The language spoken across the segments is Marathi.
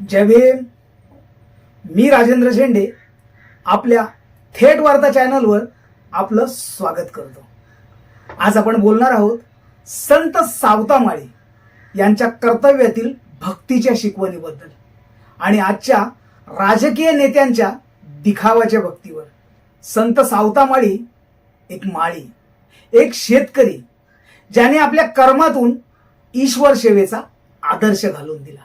जय भीम. मी राजेंद्र झेंडे आपल्या थेट वार्ता चॅनलवर आपलं स्वागत करतो. आज आपण बोलणार आहोत संत सावतामाळी यांच्या कर्तव्यातील भक्तीच्या शिकवणीबद्दल आणि आजच्या राजकीय नेत्यांच्या दिखावाच्या भक्तीवर. संत सावतामाळी एक माळी एक शेतकरी ज्याने आपल्या कर्मातून ईश्वर सेवेचा आदर्श घालून दिला.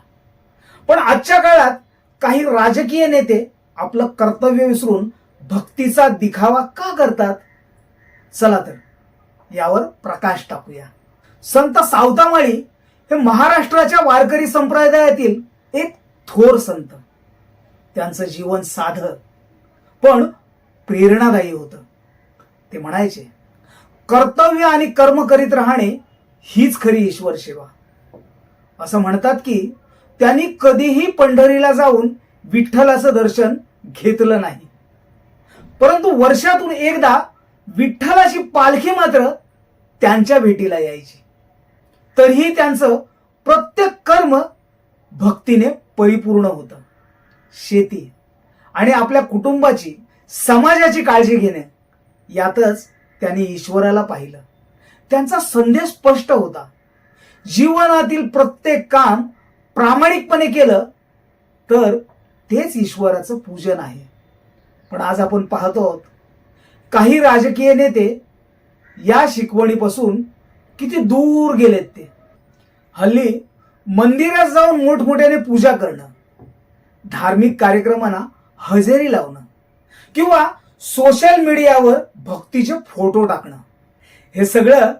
पण आजच्या काळात काही राजकीय नेते आपलं कर्तव्य विसरून भक्तीचा दिखावा का करतात? चला तर यावर प्रकाश टाकूया. संत सावतामाळी हे महाराष्ट्राच्या वारकरी संप्रदायातील एक थोर संत. त्यांचं जीवन साधं पण प्रेरणादायी होतं. ते म्हणायचे कर्तव्य आणि कर्म करीत राहणे हीच खरी ईश्वर सेवा. असं म्हणतात की त्यांनी कधीही पंढरीला जाऊन विठ्ठलाचं दर्शन घेतलं नाही. परंतु वर्षातून एकदा विठ्ठलाची पालखी मात्र त्यांच्या भेटीला यायची. तरीही त्यांचं प्रत्येक कर्म भक्तीने परिपूर्ण होतं. शेती आणि आपल्या कुटुंबाची समाजाची काळजी घेणे यातच त्यांनी ईश्वराला पाहिलं. त्यांचा संदेश स्पष्ट होता. जीवनातील प्रत्येक काम प्रामाणिकपणे केलं तर तेच ईश्वराचं पूजन आहे. पण आज आपण पाहतो आहोत काही राजकीय नेते या शिकवणीपासून किती दूर गेलेत ते. हल्ली मंदिरात जाऊन मोठमोठ्याने पूजा करणं धार्मिक कार्यक्रमांना हजेरी लावणं किंवा सोशल मीडियावर भक्तीचे फोटो टाकणं हे सगळं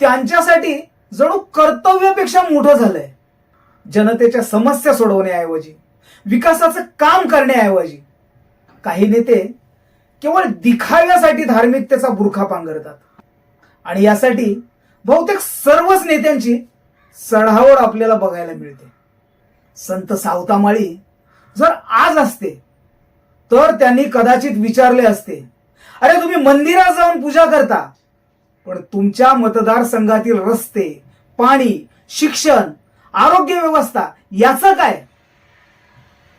त्यांच्यासाठी जणू कर्तव्यापेक्षा मोठं झालंय. जनतेच्या समस्या सोडवण्याऐवजी विकासाचं काम करण्याऐवजी काही नेते केवळ दिखाव्यासाठी धार्मिकतेचा बुरखा पांघरतात. आणि यासाठी बहुतेक सर्वच नेत्यांची चढावड आपल्याला बघायला मिळते. संत सावतामाळी जर आज असते तर त्यांनी कदाचित विचारले असते अरे तुम्ही मंदिरात जाऊन पूजा करता पण तुमच्या मतदारसंघातील रस्ते पाणी शिक्षण आरोग्य व्यवस्था याचं काय?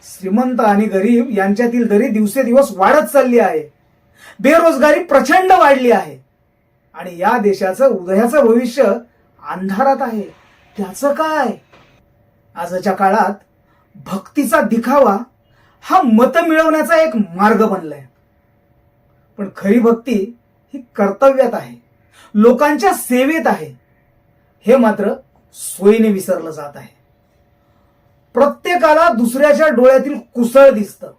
श्रीमंत आणि गरीब यांच्यातील दरी दिवसेदिवस वाढत चालली आहे. बेरोजगारी प्रचंड वाढली आहे. आणि या देशाचं उदयाचं भविष्य अंधारात आहे. त्याचं काय? आजच्या काळात भक्तीचा दिखावा हा मत मिळवण्याचा एक मार्ग बनलाय. पण खरी भक्ती ही कर्तव्यात आहे. लोकांच्या सेवेत आहे. हे मात्र सोयीने विसरलं जात आहे. प्रत्येकाला दुसऱ्याच्या डोळ्यातील कुसळ दिसतं.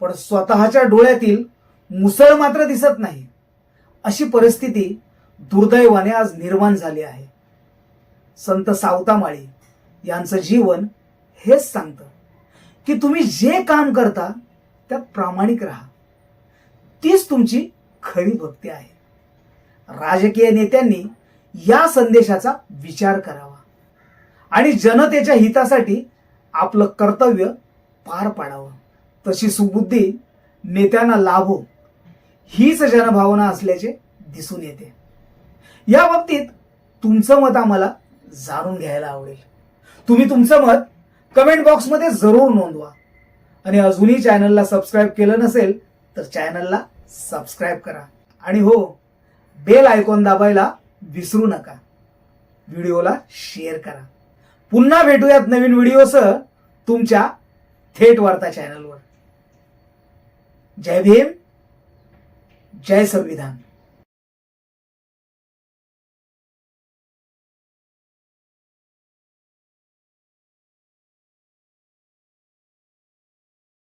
पण स्वतःच्या डोळ्यातील मुसळ मात्र दिसत नाही. अशी परिस्थिती दुर्दैवाने आज निर्माण झाली आहे. संत सावतामाळी यांचं जीवन हेच सांगतं की तुम्ही जे काम करता त्यात प्रामाणिक राहा. तीच तुमची खरी भक्ती आहे. राजकीय नेत्यांनी या संदेशाचा विचार करावा. आणि जनतेच्या हितासाठी आपलं कर्तव्य पार पाडावं. तशी सुबुद्धी नेत्यांना लाभो हीच जनभावना असल्याचे दिसून येते. या बाबतीत तुमचं मत आम्हाला जाणून घ्यायला आवडेल. तुम्ही तुमचं मत कमेंट बॉक्समध्ये जरूर नोंदवा. आणि अजूनही चॅनलला सबस्क्राईब केलं नसेल तर चॅनलला सबस्क्राईब करा. आणि हो बेल आयकॉन दाबायला विसरू नका. व्हिडिओला शेअर करा. पुन्हा भेटूयात नवीन व्हिडिओसह तुमच्या थेट वार्ता चॅनलवर जय भीम जय संविधान.